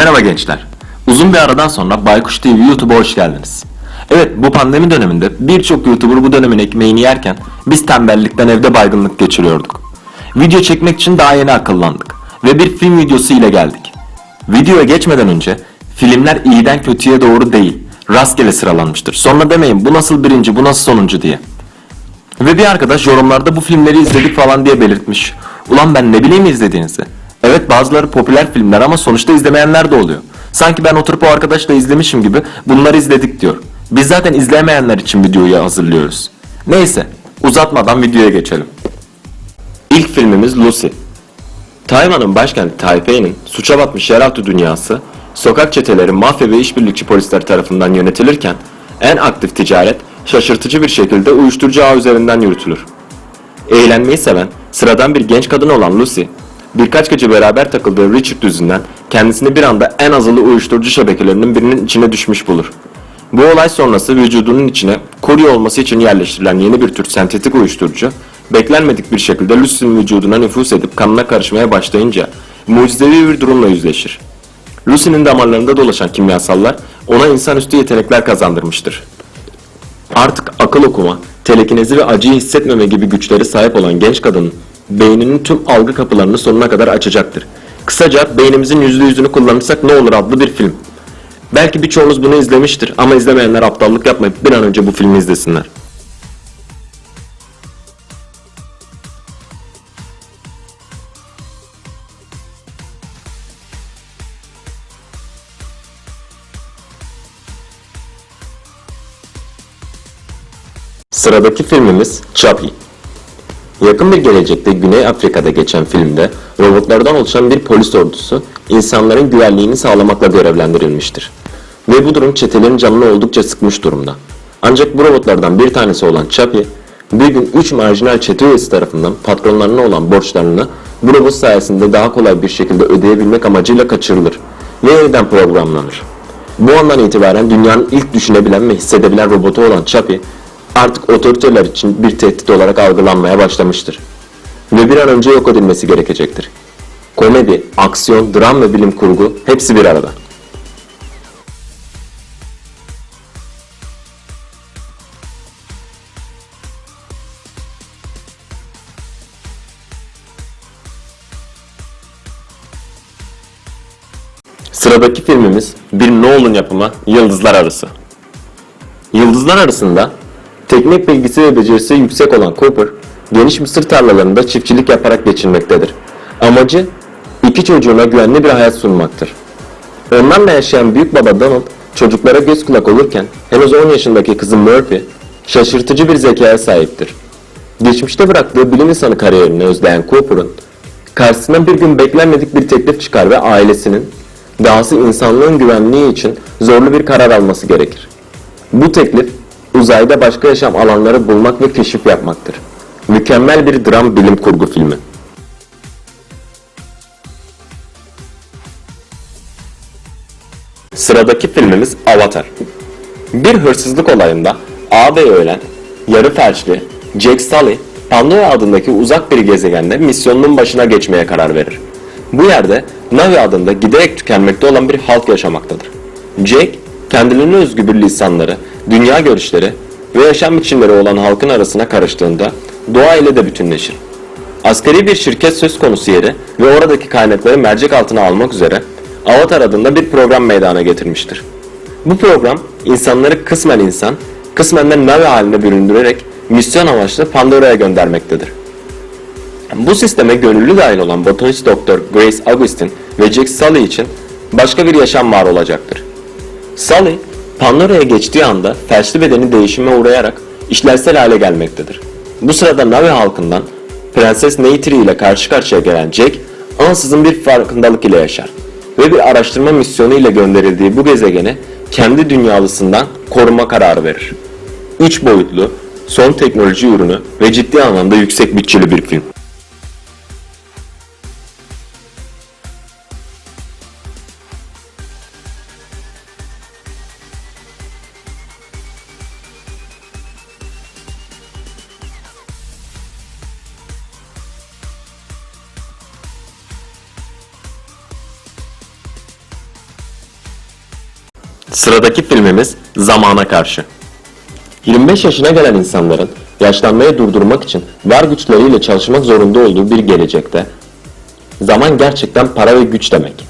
Merhaba gençler. Uzun bir aradan sonra Baykuş TV YouTube'a hoş geldiniz. Evet bu pandemi döneminde birçok YouTuber bu dönemin ekmeğini yerken biz tembellikten evde baygınlık geçiriyorduk. Video çekmek için daha yeni akıllandık ve bir film videosu ile geldik. Videoya geçmeden önce filmler iyiden kötüye doğru değil, rastgele sıralanmıştır. Sonra demeyin bu nasıl birinci, bu nasıl sonuncu diye. Ve bir arkadaş yorumlarda bu filmleri izledik falan diye belirtmiş. Ulan ben ne bileyim izlediğinizi. Evet bazıları popüler filmler ama sonuçta izlemeyenler de oluyor. Sanki ben oturup o arkadaşla izlemişim gibi bunları izledik diyor. Biz zaten izlemeyenler için videoyu hazırlıyoruz. Neyse uzatmadan videoya geçelim. İlk filmimiz Lucy. Tayvan'ın başkenti Taipei'nin suça batmış yeraltı dünyası, sokak çeteleri, mafya ve işbirlikçi polisler tarafından yönetilirken en aktif ticaret şaşırtıcı bir şekilde uyuşturucu ağ üzerinden yürütülür. Eğlenmeyi seven, sıradan bir genç kadın olan Lucy, birkaç gece beraber takıldığı Richard yüzünden kendisini bir anda en azılı uyuşturucu şebekelerinin birinin içine düşmüş bulur. Bu olay sonrası vücudunun içine kurye olması için yerleştirilen yeni bir tür sentetik uyuşturucu, beklenmedik bir şekilde Lucy'nin vücuduna nüfus edip kanına karışmaya başlayınca mucizevi bir durumla yüzleşir. Lucy'nin damarlarında dolaşan kimyasallar ona insanüstü yetenekler kazandırmıştır. Artık akıl okuma, telekinezi ve acıyı hissetmeme gibi güçleri sahip olan genç kadının beyninin tüm algı kapılarını sonuna kadar açacaktır. Kısaca beynimizin yüzde yüzünü kullanırsak ne olur adlı bir film. Belki birçoğunuz bunu izlemiştir ama izlemeyenler aptallık yapmayıp bir an önce bu filmi izlesinler. Sıradaki filmimiz Chappie. Yakın bir gelecekte Güney Afrika'da geçen filmde robotlardan oluşan bir polis ordusu insanların güvenliğini sağlamakla görevlendirilmiştir. Ve bu durum çetelerin canını oldukça sıkmış durumda. Ancak bu robotlardan bir tanesi olan Chappie, bir gün 3 marjinal çete üyesi tarafından patronlarına olan borçlarını bu robot sayesinde daha kolay bir şekilde ödeyebilmek amacıyla kaçırılır ve yeniden programlanır. Bu andan itibaren dünyanın ilk düşünebilen ve hissedebilen robotu olan Chappie, artık otoriteler için bir tehdit olarak algılanmaya başlamıştır. Ve bir an önce yok edilmesi gerekecektir. Komedi, aksiyon, dram ve bilim kurgu hepsi bir arada. Sıradaki filmimiz bir Nolan yapımı Yıldızlar Arası. Yıldızlar arasında teknik bilgisi ve becerisi yüksek olan Cooper, geniş mısır tarlalarında çiftçilik yaparak geçinmektedir. Amacı iki çocuğuna güvenli bir hayat sunmaktır. Onlarla yaşayan büyük baba Donald, çocuklara göz kulak olurken henüz 10 yaşındaki kızı Murphy, şaşırtıcı bir zekaya sahiptir. Geçmişte bıraktığı bilim insanı kariyerini özleyen Cooper'ın, karşısına bir gün beklenmedik bir teklif çıkar ve ailesinin, dahası insanlığın güvenliği için zorlu bir karar alması gerekir. Bu teklif uzayda başka yaşam alanları bulmak ve keşif yapmaktır. Mükemmel bir dram bilim kurgu filmi. Sıradaki filmimiz Avatar. Bir hırsızlık olayında ağabeyi ölen, yarı felçli Jack Sully, Pandora adındaki uzak bir gezegende misyonunun başına geçmeye karar verir. Bu yerde Navi adında giderek tükenmekte olan bir halk yaşamaktadır. Jack, kendilerine özgü bir lisanları, dünya görüşleri ve yaşam biçimleri olan halkın arasına karıştığında doğa ile de bütünleşir. Askeri bir şirket söz konusu yeri ve oradaki kaynakları mercek altına almak üzere Avatar adında bir program meydana getirmiştir. Bu program insanları kısmen insan, kısmen de Navi haline büründürerek misyon amaçlı Pandora'ya göndermektedir. Bu sisteme gönüllü dahil olan botanist doktor Grace Augustin ve Jack Sully için başka bir yaşam var olacaktır. Sully, Pandora'ya geçtiği anda felçli bedeni değişime uğrayarak işlevsel hale gelmektedir. Bu sırada Navi halkından Prenses Neytiri ile karşı karşıya gelen Jack, ansızın bir farkındalık ile yaşar ve bir araştırma misyonu ile gönderildiği bu gezegeni kendi dünyalısından koruma kararı verir. 3 boyutlu, son teknoloji ürünü ve ciddi anlamda yüksek bütçeli bir film. Sıradaki filmimiz Zamana Karşı. 25 yaşına gelen insanların yaşlanmayı durdurmak için var güçleriyle çalışmak zorunda olduğu bir gelecekte zaman gerçekten para ve güç demek.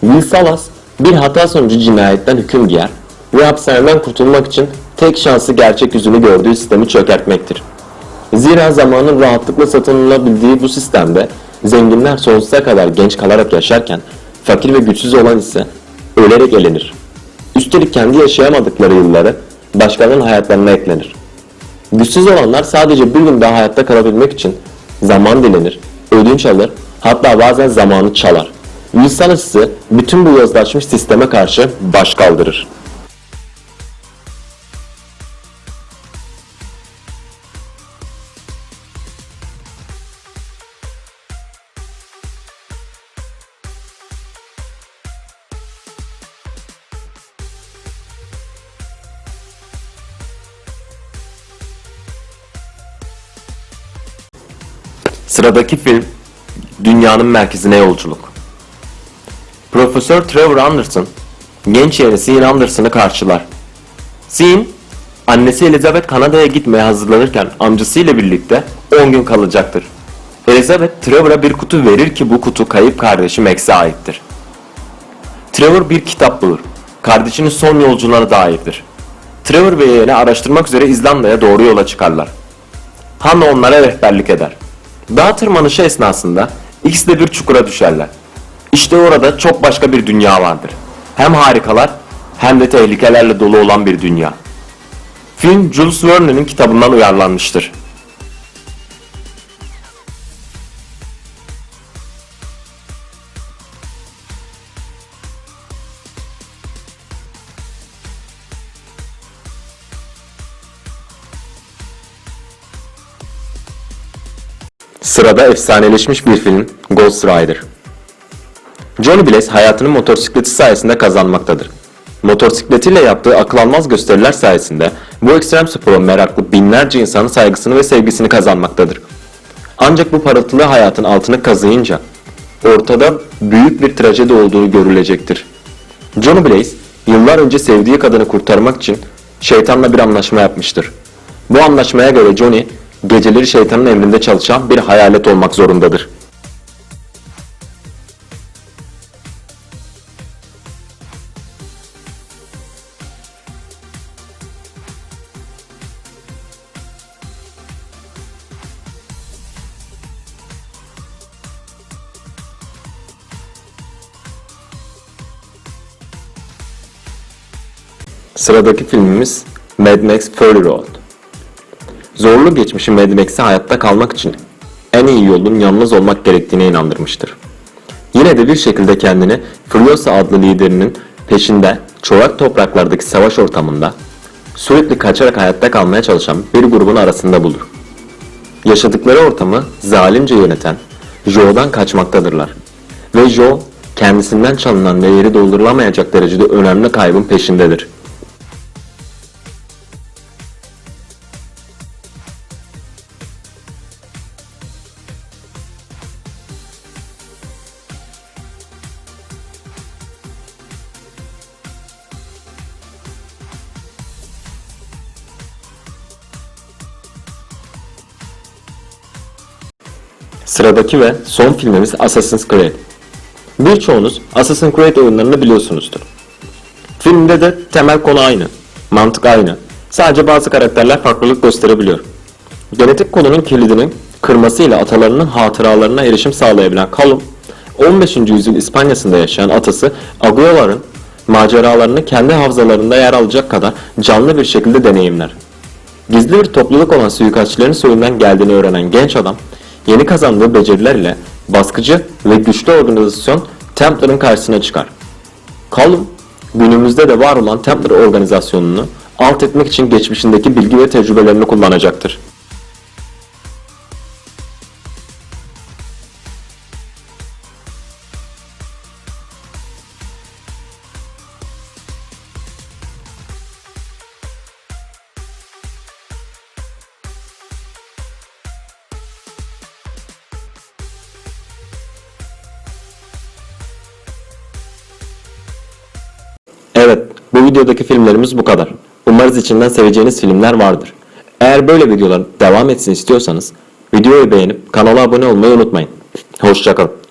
Will Salas bir hata sonucu cinayetten hüküm giyer ve hapishaneden kurtulmak için tek şansı gerçek yüzünü gördüğü sistemi çökertmektir. Zira zamanın rahatlıkla satın alınabildiği bu sistemde zenginler sonsuza kadar genç kalarak yaşarken fakir ve güçsüz olan ise ölerek elenir. Üstelik kendi yaşayamadıkları yılları başkalarının hayatlarına eklenir. Güçsüz olanlar sadece bir gün daha hayatta kalabilmek için zaman dilenir, ödünç alır, hatta bazen zamanı çalar. Wilson ise bütün bu yozlaşmış sisteme karşı baş kaldırır. Sıradaki film Dünyanın Merkezine Yolculuk. Profesör Trevor Anderson genç yeğeni Sean Anderson'ı karşılar. Sean, annesi Elizabeth Kanada'ya gitmeye hazırlanırken amcasıyla birlikte 10 gün kalacaktır. Elizabeth Trevor'a bir kutu verir ki bu kutu kayıp kardeşi Max'e aittir. Trevor bir kitap bulur. Kardeşinin son yolculuğuna dairdir. Trevor ve yeğeni araştırmak üzere İzlanda'ya doğru yola çıkarlar. Hannah onlara rehberlik eder. Dağ tırmanışı esnasında ikisi de bir çukura düşerler. İşte orada çok başka bir dünya vardır. Hem harikalar hem de tehlikelerle dolu olan bir dünya. Film Jules Verne'in kitabından uyarlanmıştır. Sırada efsaneleşmiş bir film Ghost Rider. Johnny Blaze hayatını motosikleti sayesinde kazanmaktadır. Motosikletiyle yaptığı akıl almaz gösteriler sayesinde bu ekstrem spora meraklı binlerce insanın saygısını ve sevgisini kazanmaktadır. Ancak bu parıltılı hayatın altını kazıyınca ortada büyük bir trajedi olduğu görülecektir. Johnny Blaze yıllar önce sevdiği kadını kurtarmak için şeytanla bir anlaşma yapmıştır. Bu anlaşmaya göre Johnny geceleri şeytanın emrinde çalışan bir hayalet olmak zorundadır. Sıradaki filmimiz Mad Max Fury Road. Zorlu geçmişi Mad Max'i hayatta kalmak için en iyi yolun yalnız olmak gerektiğine inandırmıştır. Yine de bir şekilde kendini Furiosa adlı liderinin peşinde çorak topraklardaki savaş ortamında sürekli kaçarak hayatta kalmaya çalışan bir grubun arasında bulur. Yaşadıkları ortamı zalimce yöneten Joe'dan kaçmaktadırlar. Ve Joe kendisinden çalınan ve doldurulamayacak derecede önemli kaybın peşindedir. Sıradaki ve son filmimiz Assassin's Creed. Birçoğunuz Assassin's Creed oyunlarını biliyorsunuzdur. Filmde de temel konu aynı, mantık aynı. Sadece bazı karakterler farklılık gösterebiliyor. Genetik kodunun kilidini kırmasıyla atalarının hatıralarına erişim sağlayabilen Callum, 15. yüzyıl İspanya'sında yaşayan atası Aguilar'ın maceralarını kendi hafızalarında yer alacak kadar canlı bir şekilde deneyimler. Gizli bir topluluk olan suikastçilerin soyundan geldiğini öğrenen genç adam, yeni kazandığı becerilerle baskıcı ve güçlü organizasyon Templar'ın karşısına çıkar. Callum, günümüzde de var olan Templar organizasyonunu alt etmek için geçmişindeki bilgi ve tecrübelerini kullanacaktır. Videodaki filmlerimiz bu kadar. Umarız içinden seveceğiniz filmler vardır. Eğer böyle videoların devam etsin istiyorsanız videoyu beğenip kanala abone olmayı unutmayın. Hoşçakalın.